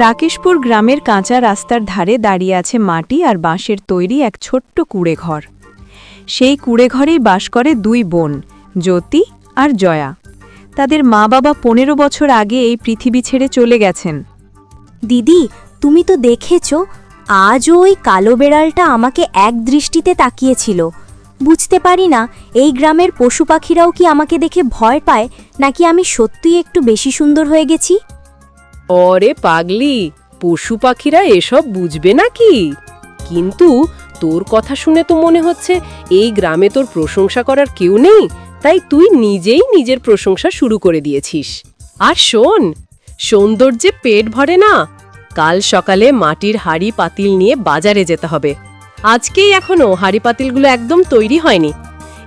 রাকেশপুর গ্রামের কাঁচা রাস্তার ধারে দাঁড়িয়ে আছে মাটি আর বাঁশের তৈরি এক ছোট্ট কুড়ে ঘর সেই কুড়ে ঘরেই বাস করে দুই বোন, জ্যোতি আর জয়া। তাদের মা বাবা পনেরো বছর আগে এই পৃথিবী ছেড়ে চলে গেছেন। দিদি, তুমি তো দেখেছ আজও ওই কালো বেড়ালটা আমাকে এক দৃষ্টিতে তাকিয়েছিল। বুঝতে পারি না, এই গ্রামের পশু পাখিরাও কি আমাকে দেখে ভয় পায়, নাকি আমি সত্যিই একটু বেশি সুন্দর হয়ে গেছি? অরে পাগলি, পশু পাখিরা এসব বুঝবে নাকি? কিন্তু তোর কথা শুনে তো মনে হচ্ছে এই গ্রামে তোর প্রশংসা করার কেউ নেই, তাই তুই নিজেই নিজের প্রশংসা শুরু করে দিয়েছিস। আর শোন, সৌন্দর্যে পেট ভরে না, কাল সকালে মাটির হাড়ি পাতিল নিয়ে বাজারে যেতে হবে। আজকেই এখনও হাড়ি পাতিলগুলো একদম তৈরি হয়নি।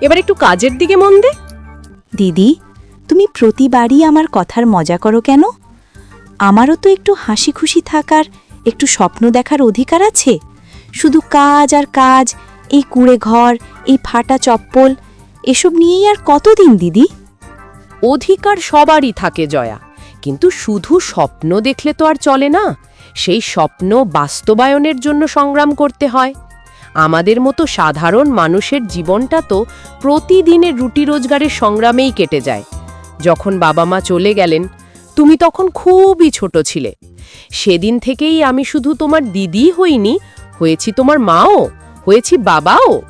এবার একটু কাজের দিকে মন দে। দিদি, তুমি প্রতিবারই আমার কথার মজা করো কেন? আমারও তো একটু হাসি খুশি থাকার একটু স্বপ্ন দেখার অধিকার আছে। শুধু কাজ আর কাজ, এই কুড়ে ঘর, এই ফাটা চপ্পল, এসব নিয়েই আর কতদিন দিদি? অধিকার সবারই থাকে জয়া। কিন্তু শুধু স্বপ্ন দেখলে তো আর চলে না, সেই স্বপ্ন বাস্তবায়নের জন্য সংগ্রাম করতে হয়। আমাদের মতো সাধারণ মানুষের জীবনটা তো প্রতিদিনের রুটি রোজগারের সংগ্রামেই কেটে যায়। যখন বাবা মা চলে গেলেন তুমি তখন খুবই ছোট ছিলে। সেদিন থেকেই আমি শুধু তোমার দিদি হইনি হয়েছি তোমার মাও হয়েছি বাবাও।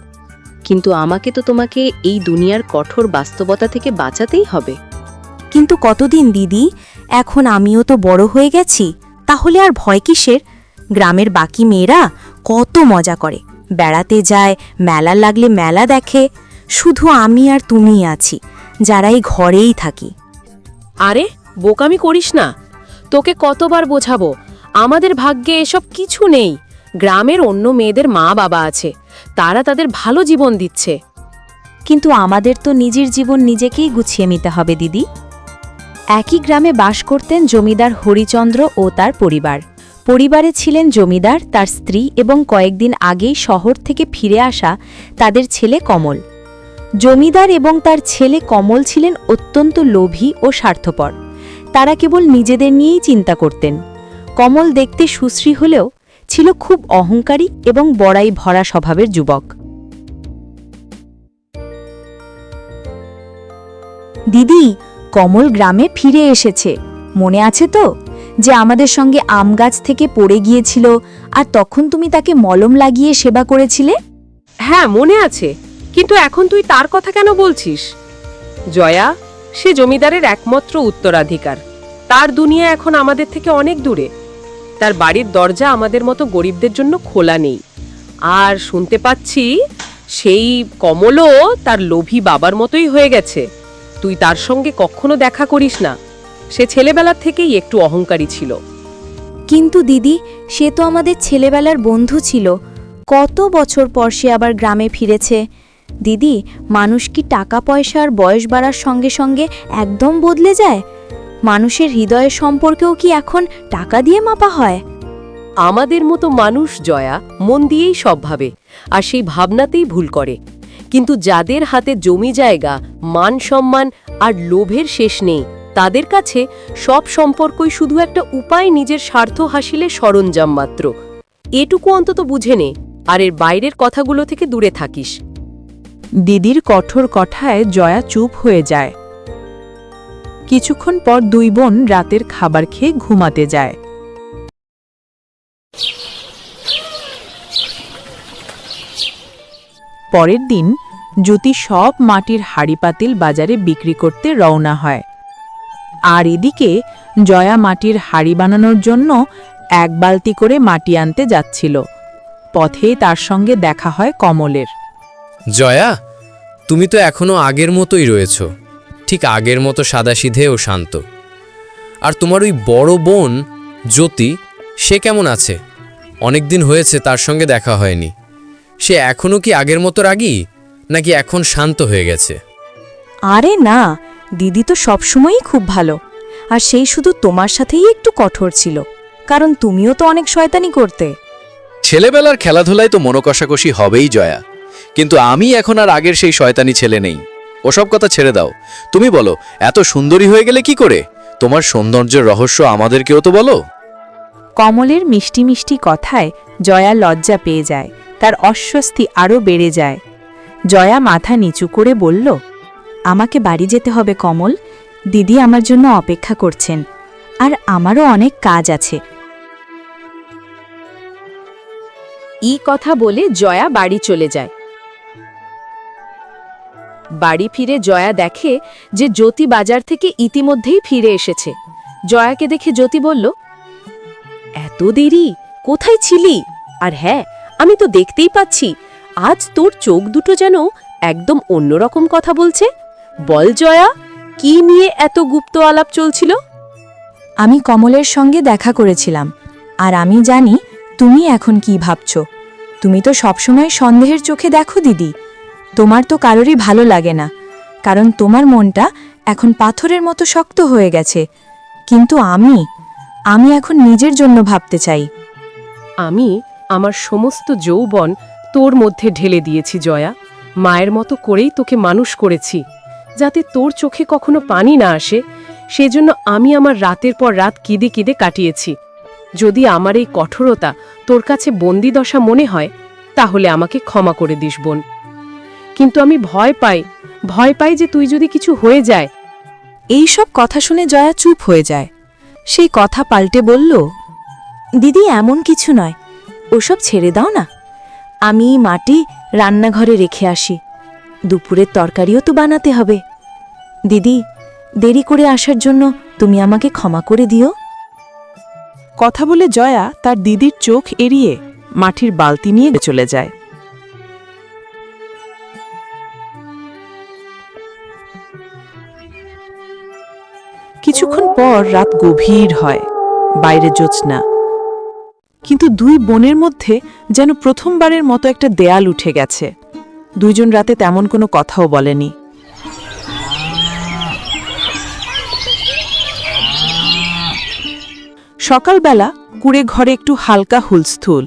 কিন্তু আমাকে তো তোমাকে এই দুনিয়ার কঠোর বাস্তবতা থেকে বাঁচাতেই হবে। কিন্তু কতদিন দিদি? এখন আমিও তো বড় হয়ে গেছি তাহলে আর ভয় কিসের? গ্রামের বাকি মেয়েরা কত মজা করে। বেড়াতে যায় মেলা লাগলে মেলা দেখে। শুধু আমি আর তুমিই আছি যারা এই ঘরেই থাকি। আরে বোকামি করিস না। তোকে কতবার বোঝাবো? আমাদের ভাগ্যে এসব কিছু নেই। গ্রামের অন্য মেয়েদের মা বাবা আছে। তারা তাদের ভালো জীবন দিচ্ছে। কিন্তু আমাদের তো নিজের জীবন নিজেকেই গুছিয়ে নিতে হবে, দিদি। একই গ্রামে বাস করতেন জমিদার হরিচন্দ্র ও তার পরিবার। পরিবারে ছিলেন জমিদার, তার স্ত্রী এবং কয়েকদিন আগেই শহর থেকে ফিরে আসা তাদের ছেলে কমল। জমিদার এবং তার ছেলে কমল ছিলেন অত্যন্ত লোভী ও স্বার্থপর। তারা কেবল নিজেদের নিয়েই চিন্তা করতেন। কমল দেখতে সুশ্রী হলেও ছিল খুব অহংকারী এবং বড়াই ভরা স্বভাবের যুবক। দিদি, কমল গ্রামে ফিরে এসেছে। মনে আছে তো যে আমাদের সঙ্গে আম গাছ থেকে পড়ে গিয়েছিল আর তখন তুমি তাকে মলম লাগিয়ে সেবা করেছিলে? হ্যাঁ মনে আছে। কিন্তু এখন তুই তার কথা কেন বলছিস? জয়া সে জমিদারের একমাত্র উত্তরাধিকার। তার দুনিয়া এখন আমাদের থেকে অনেক দূরে। তার বাড়ির দরজা আমাদের মতো গরিবদের জন্য খোলা নেই। আর শুনতে পাচ্ছি, সেই কমলও তার লোভী বাবার মতোই হয়ে গেছে। তুই তার সঙ্গে কখনো দেখা করিস না। সে ছেলেবেলার থেকেই একটু অহংকারী ছিল। কিন্তু দিদি, সে তো আমাদের ছেলেবেলার বন্ধু ছিল। কত বছর পর সে আবার গ্রামে ফিরেছে? দিদি, মানুষ কি টাকা পয়সা আর বয়স বাড়ার সঙ্গে সঙ্গে একদম বদলে যায়? মানুষের হৃদয়ের সম্পর্কেও কি এখন টাকা দিয়ে মাপা হয়? আমাদের মতো মানুষ, জয়া, মন দিয়েই সব ভাবে আর সেই ভাবনাতেই ভুল করে। কিন্তু যাদের হাতে জমি জায়গা, মান সম্মান আর লোভের শেষ নেই, তাদের কাছে সব সম্পর্কই শুধু একটা উপায় নিজের স্বার্থ হাসিলে সরঞ্জাম মাত্র। এটুকু অন্তত বুঝে নে, আর এর বাইরের কথাগুলো থেকে দূরে থাকিস। দিদির কঠোর কথায় জয়া চুপ হয়ে যায়। কিছুক্ষণ পর দুই বোন রাতের খাবার খেয়ে ঘুমাতে যায়। পরের দিন জ্যোতি সব মাটির হাড়ি পাতিল বাজারে বিক্রি করতে রওনা হয়। আর এদিকে জয়া মাটির হাড়ি বানানোর জন্য এক বালতি করে মাটি আনতে যাচ্ছিল। পথেই তার সঙ্গে দেখা হয় কমলের। জয়া তুমি তো এখনও আগের মতোই রয়েছ। ঠিক আগের মতো সাদাসিধে ও শান্ত। আর তোমার ওই বড় বোন জ্যোতি সে কেমন আছে? অনেক দিন হয়েছে তার সঙ্গে দেখা হয়নি। সে এখনও কি আগের মতো রাগী নাকি এখন শান্ত হয়ে গেছে? আরে না দিদি তো সবসময়ই খুব ভালো। আর সেই শুধু তোমার সাথেই একটু কঠোর ছিল। কারণ তুমিও তো অনেক শয়তানি করতে। ছেলেবেলার খেলাধুলায় তো মনোকষাকষি হবেই জয়া। কিন্তু আমি এখন আর আগের সেই শয়তানি ছেলে নেই। ওসব কথা ছেড়ে দাও। তুমি বলো, এত সুন্দরী হয়ে গেলে কি করে? তোমার সৌন্দর্যের রহস্য আমাদেরকেও তো বলো। কমলের মিষ্টি মিষ্টি কথায় জয়া লজ্জা পেয়ে যায়, তার অস্বস্তি আরও বেড়ে যায়। জয়া মাথা নিচু করে বলল, আমাকে বাড়ি যেতে হবে কমল। দিদি আমার জন্য অপেক্ষা করছেন, আর আমারও অনেক কাজ আছে। ই কথা বলে জয়া বাড়ি চলে যায়। বাড়ি ফিরে জয়া দেখে যে জ্যোতি বাজার থেকে ইতিমধ্যেই ফিরে এসেছে। জয়াকে দেখে জ্যোতি বলল, এত দেরি? কোথায় ছিলি? আর হ্যাঁ আমি তো দেখতেই পাচ্ছি, আজ তোর চোখ দুটো যেন একদম অন্যরকম কথা বলছে। বল জয়া, কি নিয়ে এত গুপ্ত আলাপ চলছিল? আমি কমলের সঙ্গে দেখা করেছিলাম, আর আমি জানি তুমি এখন কি ভাবছ। তুমি তো সবসময় সন্দেহের চোখে দেখো দিদি তোমার তো কারোরই ভালো লাগে না, কারণ তোমার মনটা এখন পাথরের মতো শক্ত হয়ে গেছে। কিন্তু আমি আমি এখন নিজের জন্য ভাবতে চাই। আমি আমার সমস্ত যৌবন তোর মধ্যে ঢেলে দিয়েছি, জয়া। মায়ের মতো করেই তোকে মানুষ করেছি, যাতে তোর চোখে কখনো পানি না আসে। সেজন্য আমি আমার রাতের পর রাত কিদে কিদে কাটিয়েছি। যদি আমার এই কঠোরতা তোর কাছে বন্দিদশা মনে হয়, তাহলে আমাকে ক্ষমা করে দিস, বোন। কিন্তু আমি ভয় পাই ভয় পাই যে তুই যদি কিছু হয়ে যায়। এই সব কথা শুনে জয়া চুপ হয়ে যায়। সেই কথা পাল্টে বলল দিদি এমন কিছু নয়। ওসব ছেড়ে দাও না। আমি মাটি রান্নাঘরে রেখে আসি। দুপুরের তরকারিও তো বানাতে হবে। দিদি দেরি করে আসার জন্য তুমি আমাকে ক্ষমা করে দিও। কথা বলে জয়া তার দিদির চোখ এড়িয়ে মাটির বালতি নিয়ে চলে যায়। কিছুক্ষণ পর রাত গভীর হয়, বাইরে জ্যোৎস্না। কিন্তু দুই বোনের মধ্যে যেন প্রথমবারের মতো একটা দেয়াল উঠে গেছে। দুইজন রাতে তেমন কোনো কথাও বলেনি। সকালবেলা কুড়ে ঘরে একটু হালকা হুলস্থুল।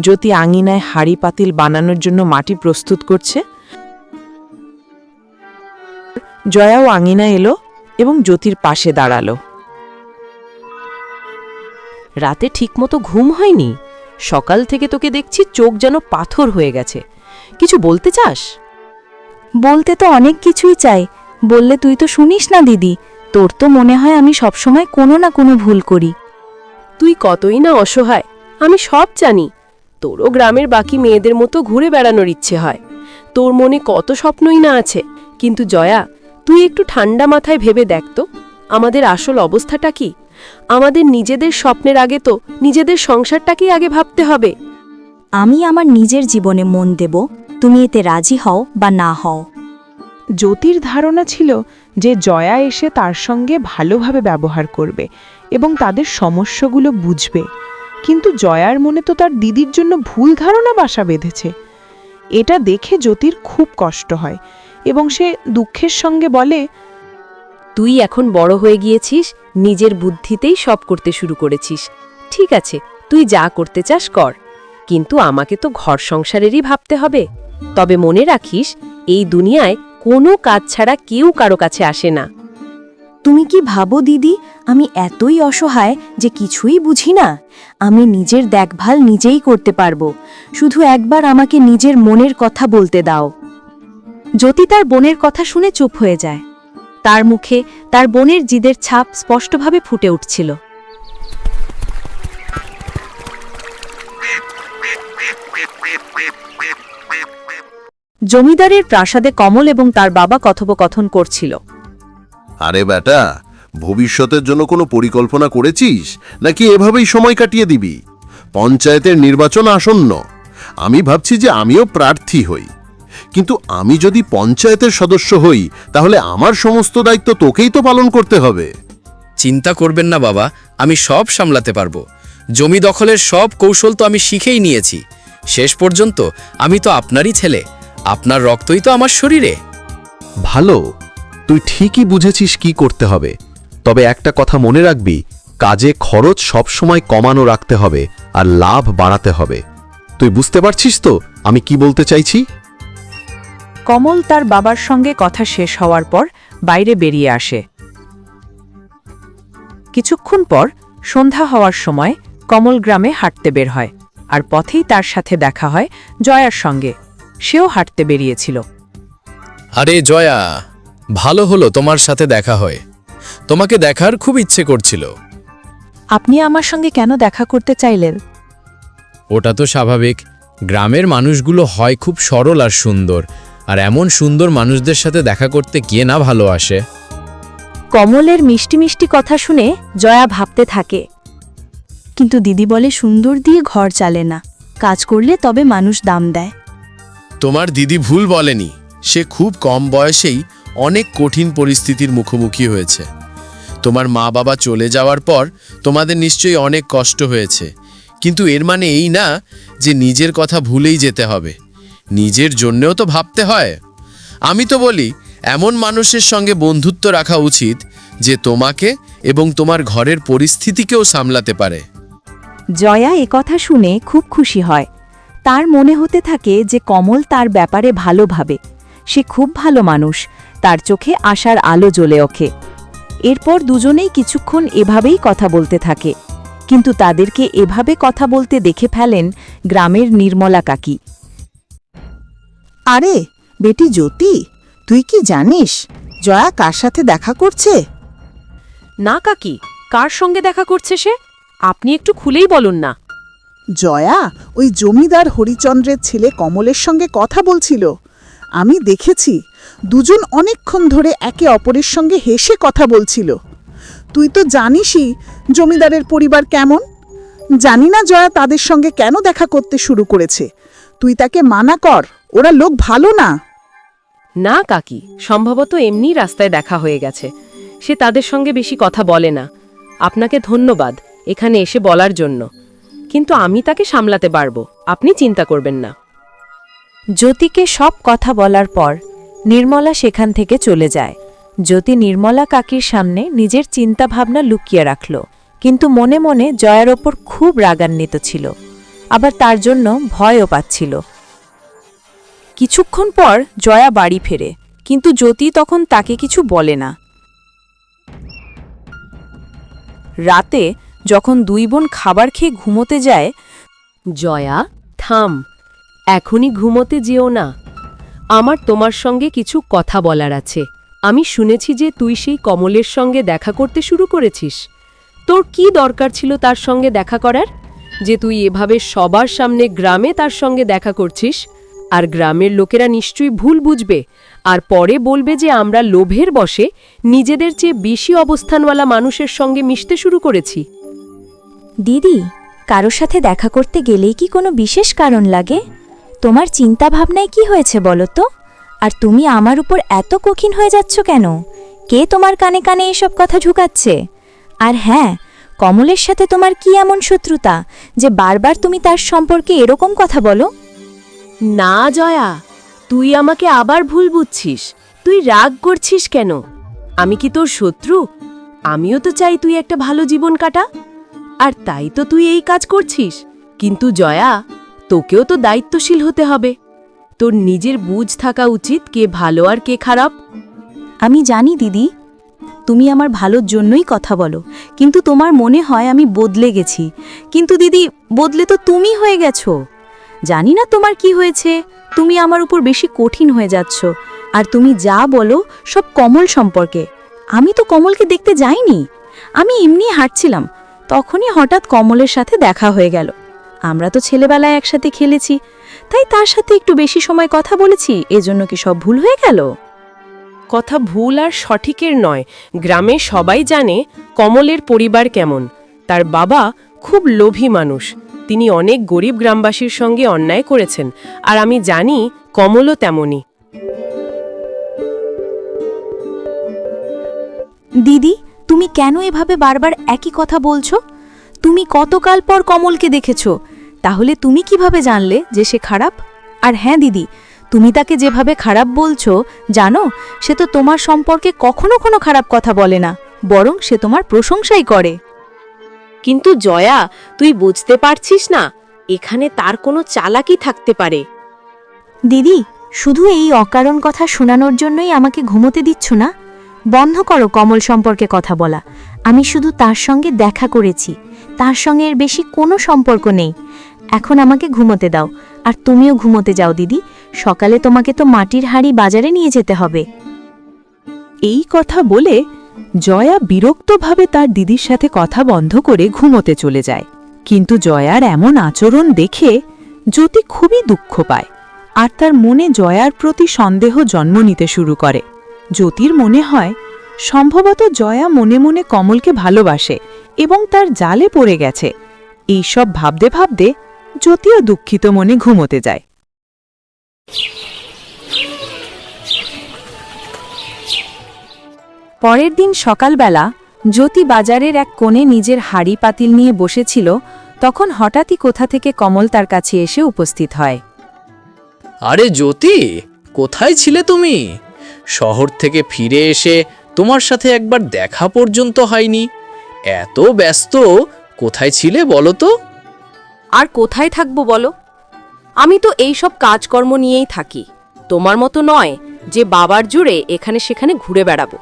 জ্যোতি আঙিনায় হাড়ি পাতিল বানানোর জন্য মাটি প্রস্তুত করছে। জয়াও আঙিনা এলো। এবং জ্যোতির পাশে দাঁড়াল। রাতে ঠিকমতো ঘুম হয়নি? সকাল থেকে তোকে দেখছি চোখ যেন পাথর হয়ে গেছে। কিছু বলতে চাস? বলতে তো অনেক কিছুই চাই। বললে তুই তো শুনিস না দিদি। তোর তো মনে হয় আমি সবসময় কোনো না কোনো ভুল করি। তুই কতই না অসহায় আমি সব জানি। তোরও গ্রামের বাকি মেয়েদের মতো ঘুরে বেড়ানোর ইচ্ছে হয়। তোর মনে কত স্বপ্নই না আছে। কিন্তু জয়া তুই একটু ঠান্ডা মাথায় ভেবে দেখ তো আমাদের আসল অবস্থাটা কি? আমাদের নিজেদের স্বপ্নের আগে তো নিজেদের সংসারটাকেই আগে ভাবতে হবে। আমি আমার নিজের জীবনে মন দেব তুমি এতে রাজি হও বা না হও। জ্যোতির ধারণা ছিল যে জয়া এসে তার সঙ্গে ভালোভাবে ব্যবহার করবে এবং তাদের সমস্যাগুলো বুঝবে। কিন্তু জয়ার মনে তো তার দিদির জন্য ভুল ধারণা বাসা বেঁধেছে। এটা দেখে জ্যোতির খুব কষ্ট হয়। এবং সে দুঃখের সঙ্গে বলে তুই এখন বড় হয়ে গিয়েছিস নিজের বুদ্ধিতেই সব করতে শুরু করেছিস। ঠিক আছে তুই যা করতে চাস কর কিন্তু আমাকে তো ঘর সংসারেরই ভাবতে হবে। তবে মনে রাখিস এই দুনিয়ায় কোনো কাজ ছাড়া কেউ কারও কাছে আসে না। তুমি কি ভাবো দিদি আমি এতই অসহায় যে কিছুই বুঝি না? আমি নিজের দেখভাল নিজেই করতে পারব। শুধু একবার আমাকে নিজের মনের কথা বলতে দাও। জ্যোতি তার বোনের কথা শুনে চুপ হয়ে যায়। তার মুখে তার বোনের জিদের ছাপ স্পষ্টভাবে ফুটে উঠছিল। জমিদারের প্রাসাদে কমল এবং তার বাবা কথোপকথন করছিল। আরে বেটা, ভবিষ্যতের জন্য কোনো পরিকল্পনা করেছিস? নাকি এভাবেই সময় কাটিয়ে দিবি? পঞ্চায়েতের নির্বাচন আসন্ন। আমি ভাবছি যে আমিও প্রার্থী হই। কিন্তু আমি যদি পঞ্চায়েতের সদস্য হই তাহলে আমার সমস্ত দায়িত্ব তোকেই তো পালন করতে হবে। চিন্তা করবেন না বাবা আমি সব সামলাতে পারব। জমি দখলের সব কৌশল তো আমি শিখেই নিয়েছি। শেষ পর্যন্ত আমি তো আপনারই ছেলে। আপনার রক্তই তো আমার শরীরে। ভালো। তুই ঠিকই বুঝেছিস কি করতে হবে। তবে একটা কথা মনে রাখবি কাজে খরচ সবসময় কমানো রাখতে হবে আর লাভ বাড়াতে হবে। তুই বুঝতে পারছিস তো আমি কি বলতে চাইছি? কমল তার বাবার সঙ্গে কথা শেষ হওয়ার পর বাইরে বেরিয়ে আসে। কিছুক্ষণ পর সন্ধ্যা হওয়ার সময় কমল গ্রামে হাঁটতে বের হয় আর পথেই তার সাথে দেখা হয় জয়ার সঙ্গে। সেও হাঁটতে বেরিয়েছিল। আরে জয়া ভালো হলো তোমার সাথে দেখা হয়। তোমাকে দেখার খুব ইচ্ছে করছিল। আপনি আমার সঙ্গে কেন দেখা করতে চাইলেন? ওটা তো স্বাভাবিক। গ্রামের মানুষগুলো হয় খুব সরল আর সুন্দর। আর এমন সুন্দর মানুষদের সাথে দেখা করতে গিয়ে না ভালোবাসে কমলের মিষ্টি মিষ্টি কথা শুনে জয়া ভাবতে থাকে। কিন্তু দিদি বলে সুন্দর দিয়ে ঘর চালে না। কাজ করলে তবে মানুষ দাম দেয়। তোমার দিদি ভুল বলেনি। সে খুব কম বয়সেই অনেক কঠিন পরিস্থিতির মুখোমুখি হয়েছে। তোমার মা বাবা চলে যাওয়ার পর তোমাদের নিশ্চয়ই অনেক কষ্ট হয়েছে। কিন্তু এর মানে এই না যে নিজের কথা ভুলেই যেতে হবে। নিজের জন্যেও তো ভাবতে হয়। আমি তো বলি, এমন মানুষের সঙ্গে বন্ধুত্ব রাখা উচিত যে তোমাকে এবং তোমার ঘরের পরিস্থিতিকেও সামলাতে পারে। জয়া কথা শুনে খুব খুশি হয়। তার মনে হতে থাকে যে কমল তার ব্যাপারে ভালোভাবে সে খুব ভালো মানুষ, তার চোখে আশার আলো জ্বলে ওঠে। এরপর দুজনেই কিছুক্ষণ এভাবেই কথা বলতে থাকে। কিন্তু তাদেরকে এভাবে কথা বলতে দেখে ফেলেন গ্রামের নির্মলা কাকি। আরে বেটি জ্যোতি তুই কি জানিস জয়া কার সাথে দেখা করছে? না কাকি কার সঙ্গে দেখা করছে সে? আপনি একটু খুলেই বলুন না। জয়া ওই জমিদার হরিচন্দ্রের ছেলে কমলের সঙ্গে কথা বলছিল। আমি দেখেছি দুজন অনেকক্ষণ ধরে একে অপরের সঙ্গে হেসে কথা বলছিল। তুই তো জানিসই জমিদারের পরিবার কেমন। জানি না জয়া তাদের সঙ্গে কেন দেখা করতে শুরু করেছে। তুই তাকে মানা কর। ওরা লোক ভালো না। না কাকি সম্ভবত এমনি রাস্তায় দেখা হয়ে গেছে। সে তাদের সঙ্গে বেশি কথা বলে না। আপনাকে ধন্যবাদ এখানে এসে বলার জন্য। কিন্তু আমি তাকে সামলাতে পারব আপনি চিন্তা করবেন না। জ্যোতিকে সব কথা বলার পর নির্মলা সেখান থেকে চলে যায়। জ্যোতি নির্মলা কাকির সামনে নিজের চিন্তাভাবনা লুকিয়ে রাখল। কিন্তু মনে মনে জয়ার ওপর খুব রাগান্বিত ছিল। আবার তার জন্য ভয়ও পাচ্ছিল। কিছুক্ষণ পর জয়া বাড়ি ফেরে, কিন্তু জ্যোতি তখন তাকে কিছু বলে না। রাতে যখন দুই বোন খাবার খেয়ে ঘুমোতে যায়, জয়া, থাম, এখনই ঘুমোতে যেও না। আমার তোমার সঙ্গে কিছু কথা বলার আছে। আমি শুনেছি যে তুই সেই কমলের সঙ্গে দেখা করতে শুরু করেছিস। তোর কি দরকার ছিল তার সঙ্গে দেখা করার? যে তুই এভাবে সবার সামনে গ্রামে তার সঙ্গে দেখা করছিস আর গ্রামের লোকেরা নিশ্চয়ই ভুল বুঝবে আর পরে বলবে যে আমরা লোভের বসে নিজেদের চেয়ে বেশি অবস্থানওয়ালা মানুষের সঙ্গে মিশতে শুরু করেছি। দিদি, কারোর সাথে দেখা করতে গেলেই কি কোনো বিশেষ কারণ লাগে? তোমার চিন্তা ভাবনায় কি হয়েছে বলো তো? আর তুমি আমার উপর এত কঠিন হয়ে যাচ্ছ কেন? কে তোমার কানে কানে এসব কথা ঢুকাচ্ছে? আর হ্যাঁ কমলের সাথে তোমার কি এমন শত্রুতা যে বারবার তুমি তার সম্পর্কে এরকম কথা বলো? না জয়া, তুই আমাকে আবার ভুল বুঝছিস। তুই রাগ করছিস কেন? আমি কি তোর শত্রু? আমিও তো চাই তুই একটা ভালো জীবন কাটা। আর তাই তো তুই এই কাজ করছিস। কিন্তু জয়া, তোকেও তো দায়িত্বশীল হতে হবে। তোর নিজের বুঝ থাকা উচিত কে ভালো আর কে খারাপ। আমি জানি দিদি, তুমি আমার ভালোর জন্যই কথা বলো। কিন্তু তোমার মনে হয় আমি বদলে গেছি। কিন্তু দিদি, বদলে তো তুমি হয়ে গেছো। জানি না তোমার কি হয়েছে। তুমি আমার উপর বেশি কঠিন হয়ে যাচ্ছ। আর তুমি যা বলো, সব কমল সম্পর্কে। আমি তো কমলকে দেখতে যাইনি। আমি এমনি হাঁটছিলাম। তখনই হঠাৎ কমলের সাথে দেখা হয়ে গেল। আমরা তো ছেলেবেলায় একসাথে খেলেছি। তাই তার সাথে একটু বেশি সময় কথা বলেছি। এজন্য কি সব ভুল হয়ে গেল? কথা ভুল আর সঠিকের নয়। গ্রামে সবাই জানে কমলের পরিবার কেমন। তার বাবা খুব লোভী মানুষ। তিনি অনেক গরিব গ্রামবাসীর সঙ্গে অন্যায় করেছেন, আর আমি জানি কমলও তেমনই দিদি, তুমি কেন এভাবে বারবার একই কথা বলছো? তুমি কতকাল পর কমলকে দেখেছ? তাহলে তুমি কীভাবে জানলে যে সে খারাপ? আর হ্যাঁ দিদি, তুমি তাকে যেভাবে খারাপ বলছো, জানো, সে তো তোমার সম্পর্কে কখনো কোনো খারাপ কথা বলে না, বরং সে তোমার প্রশংসাই করে। কিন্তু জয়া তুই বুঝতে পারছিস না এখানে তার কোনো চালাকি থাকতে পারে। দিদি শুধু এই অকারণ কথা শোনানোর জন্যই আমাকে ঘুমোতে দিচ্ছ না? বন্ধ করো কমল সম্পর্কে কথা বলা। আমি শুধু তার সঙ্গে দেখা করেছি। তার সঙ্গে এর বেশি কোনো সম্পর্ক নেই। এখন আমাকে ঘুমোতে দাও। আর তুমিও ঘুমোতে যাও দিদি। সকালে তোমাকে তো মাটির হাঁড়ি বাজারে নিয়ে যেতে হবে। এই কথা বলে জয়া বিরক্তভাবে তার দিদির সাথে কথা বন্ধ করে ঘুমোতে চলে যায়। কিন্তু জয়ার এমন আচরণ দেখে জ্যোতি খুবই দুঃখ পায় আর তার মনে জয়ার প্রতি সন্দেহ জন্ম নিতে শুরু করে। জ্যোতির মনে হয়, সম্ভবত জয়া মনে মনে কমলকে ভালোবাসে এবং তার জালে পড়ে গেছে। এইসব ভাবতে ভাবতে জ্যোতিও দুঃখিত মনে ঘুমোতে যায়। পরের দিন সকালবেলা জ্যোতি বাজারের এক কোণে নিজের হাড়ি পাতিল নিয়ে বসেছিল তখন হঠাৎই কোথা থেকে কমল তার কাছে এসে উপস্থিত হয়। আরে জ্যোতি কোথায় ছিলে তুমি? শহর থেকে ফিরে এসে তোমার সাথে একবার দেখা পর্যন্ত হয়নি। এত ব্যস্ত কোথায় ছিলে বলো তো? আর কোথায় থাকব বলো? আমি তো এই সব কাজকর্ম নিয়েই থাকি। তোমার মতো নয় যে বাবার জুড়ে এখানে সেখানে ঘুরে বেড়াবো।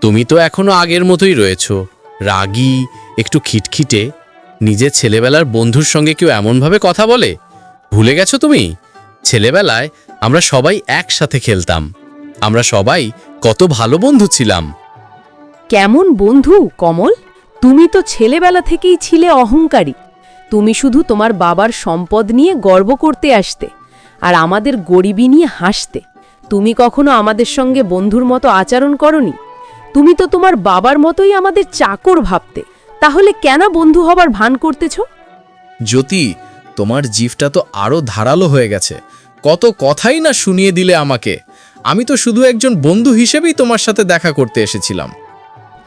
তুমি তো এখনও আগের মতোই রয়েছ। রাগী, একটু খিটখিটে। নিজের ছেলেবেলার বন্ধুর সঙ্গে কেউ এমনভাবে কথা বলে? ভুলে গেছো তুমি? ছেলেবেলায় আমরা সবাই একসাথে খেলতাম। আমরা সবাই কত ভালো বন্ধু ছিলাম। কেমন বন্ধু, কমল? তুমি তো ছেলেবেলা থেকেই ছিলে অহংকারী। তুমি শুধু তোমার বাবার সম্পদ নিয়ে গর্ব করতে আসতে আর আমাদের গরিবী নিয়ে হাসতে। তুমি কখনো আমাদের সঙ্গে বন্ধুর মতো আচরণ করনি? তুমি তো তোমার বাবার মতোই আমাদের চাকর ভাবতে। তাহলে কেন বন্ধু হবার ভান করতেছ? জ্যোতি তোমার জিভটা তো আরও ধারালো হয়ে গেছে। কত কথাই না শুনিয়ে দিলে আমাকে। আমি তো শুধু একজন বন্ধু হিসেবেই তোমার সাথে দেখা করতে এসেছিলাম।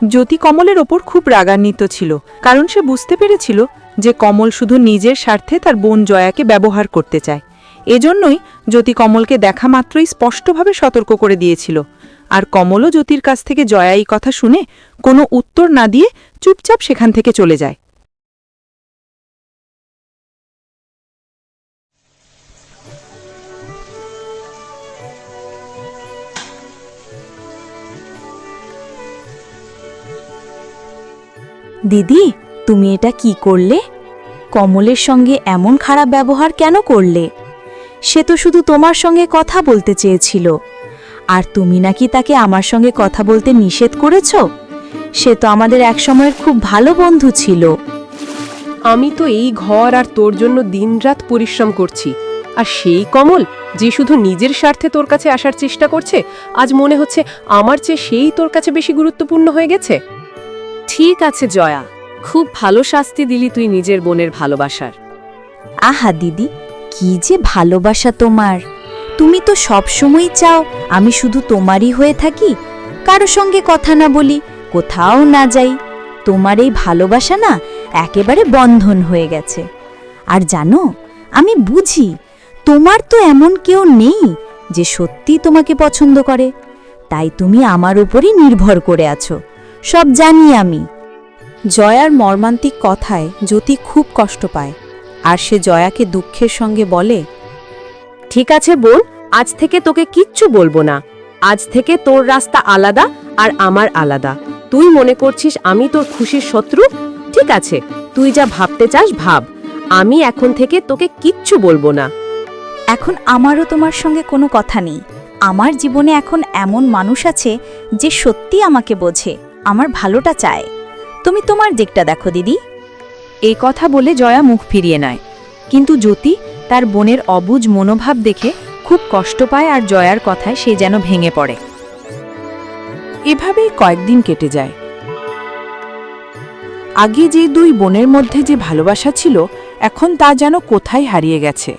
জ্যোতি কমলের ওপর খুব রাগান্বিত ছিল কারণ সে বুঝতে পেরেছিল যে কমল শুধু নিজের স্বার্থে তার বোন জয়াকে ব্যবহার করতে চায়। এজন্যই জ্যোতি কমলকে দেখা মাত্রই স্পষ্টভাবে সতর্ক করে দিয়েছিল। আর কমলও জ্যোতির কাছ থেকে জয়া এই কথা শুনে কোনো উত্তর না দিয়ে চুপচাপ সেখান থেকে চলে যায়। দিদি, তুমি এটা কি করলে? কমলের সঙ্গে এমন খারাপ ব্যবহার কেন করলে? সে তো শুধু তোমার সঙ্গে কথা বলতে চেয়েছিল। আর তুমি নাকি তাকে আমার সঙ্গে কথা বলতে নিষেধ করেছ? সে তো আমাদের একসময়ের খুব ভালো বন্ধু ছিল। আমি তো এই ঘর আর তোর জন্য দিনরাত পরিশ্রম করছি। আর সেই কমল যে শুধু নিজের স্বার্থে তোর কাছে আসার চেষ্টা করছে আজ মনে হচ্ছে আমার চেয়ে সেই তোর কাছে বেশি গুরুত্বপূর্ণ হয়ে গেছে। ঠিক আছে জয়া। খুব ভালো শাস্তি দিলি তুই নিজের বোনের ভালোবাসার। আহা দিদি কি যে ভালোবাসা তোমার। তুমি তো সবসময় চাও আমি শুধু তোমারই হয়ে থাকি? কারও সঙ্গে কথা না বলি, কোথাও না যাই। তোমার এই ভালোবাসা না একেবারে বন্ধন হয়ে গেছে। আর জানো, আমি বুঝি তোমার তো এমন কেউ নেই যে সত্যি তোমাকে পছন্দ করে। তাই তুমি আমার উপরই নির্ভর করে আছো। সব জানি আমি। জয়ার মর্মান্তিক কথায় জ্যোতি খুব কষ্ট পায়। আর সে জয়াকে দুঃখের সঙ্গে বলে ঠিক আছে বোন আজ থেকে তোকে কিচ্ছু বলব না। আজ থেকে তোর রাস্তা আলাদা আর আমার আলাদা। তুই মনে করছিস আমি তোর খুশির শত্রু? ঠিক আছে তুই যা ভাবতে চাস ভাব। আমি এখন থেকে তোকে কিচ্ছু বলব না। এখন আমারও তোমার সঙ্গে কোনো কথা নেই। আমার জীবনে এখন এমন মানুষ আছে যে সত্যি আমাকে বোঝে আমার ভালোটা চায়। তুমি তোমার দিকটা দেখো দিদি। এই কথা বলে জয়া মুখ ফিরিয়ে নেয়। কিন্তু জ্যোতি তার বোনের অবুজ মনোভাব দেখে খুব কষ্ট পায় আর জয়ার কথায় সে যেন ভেঙে পড়ে। এভাবেই কয়েকদিন কেটে যায়। আগে যে দুই বোনের মধ্যে যে ভালোবাসা ছিল, এখন তা যেন কোথায় হারিয়ে গেছে।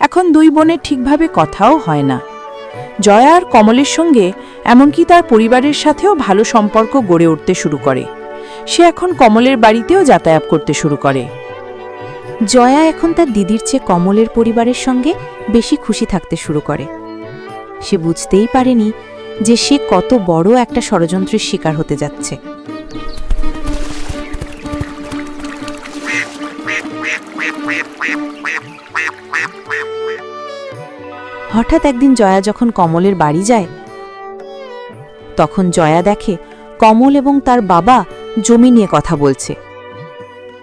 এখন দুই বোনের ঠিকভাবে কথাও হয় না। জয়া আর কমলের সঙ্গে এমনকি তার পরিবারের সাথেও ভালো সম্পর্ক গড়ে উঠতে শুরু করে। সে এখন কমলের বাড়িতেও যাতায়াত করতে শুরু করে। জয়া এখন তার দিদির চেয়ে কমলের পরিবারের সঙ্গে বেশি খুশি থাকতে শুরু করে। সে বুঝতেই পারেনি যে সে কত বড় একটা ষড়যন্ত্রের শিকার হতে যাচ্ছে। হঠাৎ একদিন জয়া যখন কমলের বাড়ি যায়, তখন জয়া দেখে কমল এবং তার বাবা জমি নিয়ে কথা বলছে।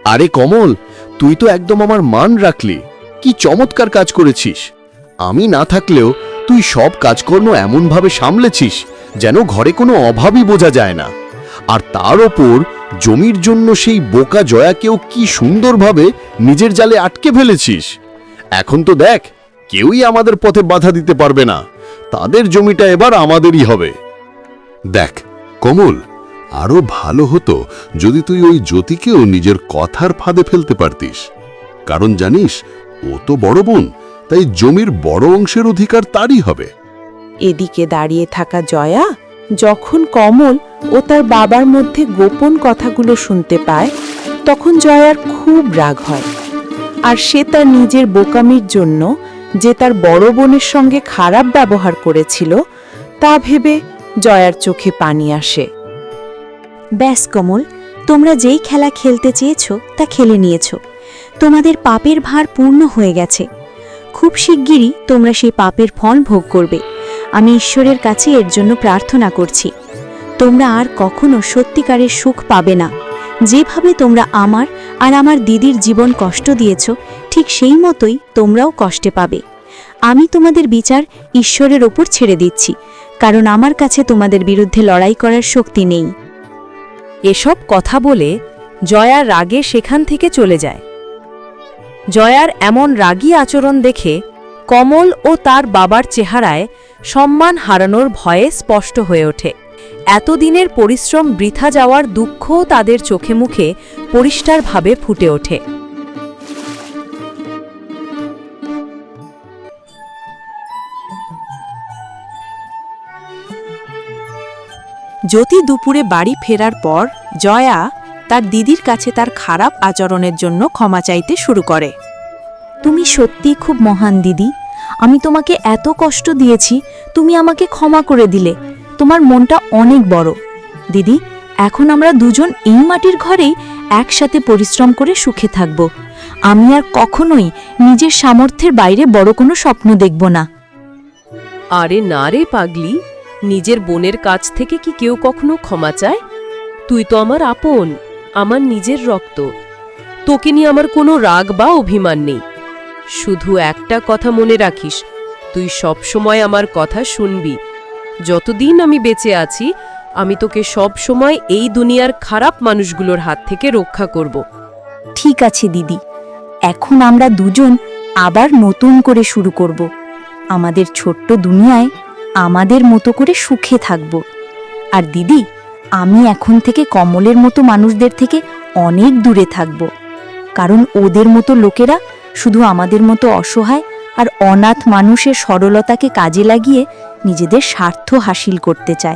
আরে কমল তুই তো একদম আমার মান রাখলি। কি চমৎকার কাজ করেছিস। আমি না থাকলেও তুই সব কাজকর্ম এমনভাবে সামলেছিস যেন ঘরে কোনো অভাবই বোঝা যায় না। আর তার ওপর জমির জন্য সেই বোকা জয়াকেও কি সুন্দরভাবে নিজের জালে আটকে ফেলেছিস। এখন তো দেখ, কেউই আমাদের পথে বাধা দিতে পারবে না। তাদের জমিটা এবার আমাদেরই হবে। দেখ, কমল আরও ভালো হতো যদি তুই ওই জ্যোতিকেও নিজের কথার ফাঁদে ফেলতে পারতিস। কারণ জানিস, ও তো বড় বোন, তাই জমির বড় অংশের অধিকার তারই হবে। এদিকে দাঁড়িয়ে থাকা জয়া, যখন কমল ও তার বাবার মধ্যে গোপন কথাগুলো শুনতে পায়, তখন জয়ার খুব রাগ হয়। আর সে তার নিজের বোকামির জন্য যে তার বড় বোনের সঙ্গে খারাপ ব্যবহার করেছিল, তা ভেবে জয়ার চোখে পানি আসে। ব্যাস কমল, তোমরা যেই খেলা খেলতে চেয়েছ তা খেলে নিয়েছ। তোমাদের পাপের ভার পূর্ণ হয়ে গেছে। খুব শিগগিরই তোমরা সেই পাপের ফল ভোগ করবে। আমি ঈশ্বরের কাছে এর জন্য প্রার্থনা করছি। তোমরা আর কখনো সত্যিকারের সুখ পাবে না। যেভাবে তোমরা আমার আর আমার দিদির জীবন কষ্ট দিয়েছ, ঠিক সেই মতোই তোমরাও কষ্টে পাবে। আমি তোমাদের বিচার ঈশ্বরের ওপর ছেড়ে দিচ্ছি, কারণ আমার কাছে তোমাদের বিরুদ্ধে লড়াই করার শক্তি নেই। এসব কথা বলে জয়া রাগে সেখান থেকে চলে যায়। জয়ার এমন রাগী আচরণ দেখে কমল ও তার বাবার চেহারায় সম্মান হারানোর ভয়ে স্পষ্ট হয়ে ওঠে। এতদিনের পরিশ্রম বৃথা যাওয়ার দুঃখ তাদের চোখে মুখে পরিষ্কারভাবে ফুটে ওঠে। জ্যোতি দুপুরে বাড়ি ফেরার পর জয়া তার দিদির কাছে তার খারাপ আচরণের জন্য ক্ষমা চাইতে শুরু করে। তুমি সত্যিই খুব মহান দিদি। আমি তোমাকে এত কষ্ট দিয়েছি তুমি আমাকে ক্ষমা করে দিলে। তোমার মনটা অনেক বড়। দিদি এখন আমরা দুজন এই মাটির ঘরেই একসাথে পরিশ্রম করে সুখে থাকব। আমি আর কখনোই নিজের সামর্থ্যের বাইরে বড় কোনো স্বপ্ন দেখব না। আরে না রে পাগলি নিজের বোনের কাছ থেকে কি কেউ কখনো ক্ষমা চায়? তুই তো আমার আপন, আমার নিজের রক্ত। তোকে নিয়ে আমার কোনো রাগ বা অভিমান নেই। শুধু একটা কথা মনে রাখিস, তুই সব সময় আমার কথা শুনবি। যতদিন আমি বেঁচে আছি, আমি তোকে সব সময় এই দুনিয়ার খারাপ মানুষগুলোর হাত থেকে রক্ষা করব। ঠিক আছে, দিদি। এখন আমরা দুজন আবার নতুন করে শুরু করব। আমাদের ছোট্ট দুনিয়ায় আমাদের মতো করে সুখে থাকব। আর দিদি, আমি এখন থেকে কমলের মতো মানুষদের থেকে অনেক দূরে থাকব। কারণ ওদের মতো লোকেরা শুধু আমাদের মতো অসহায় আর অনাথ মানুষের সরলতাকে কাজে লাগিয়ে নিজেদের স্বার্থ হাসিল করতে চায়।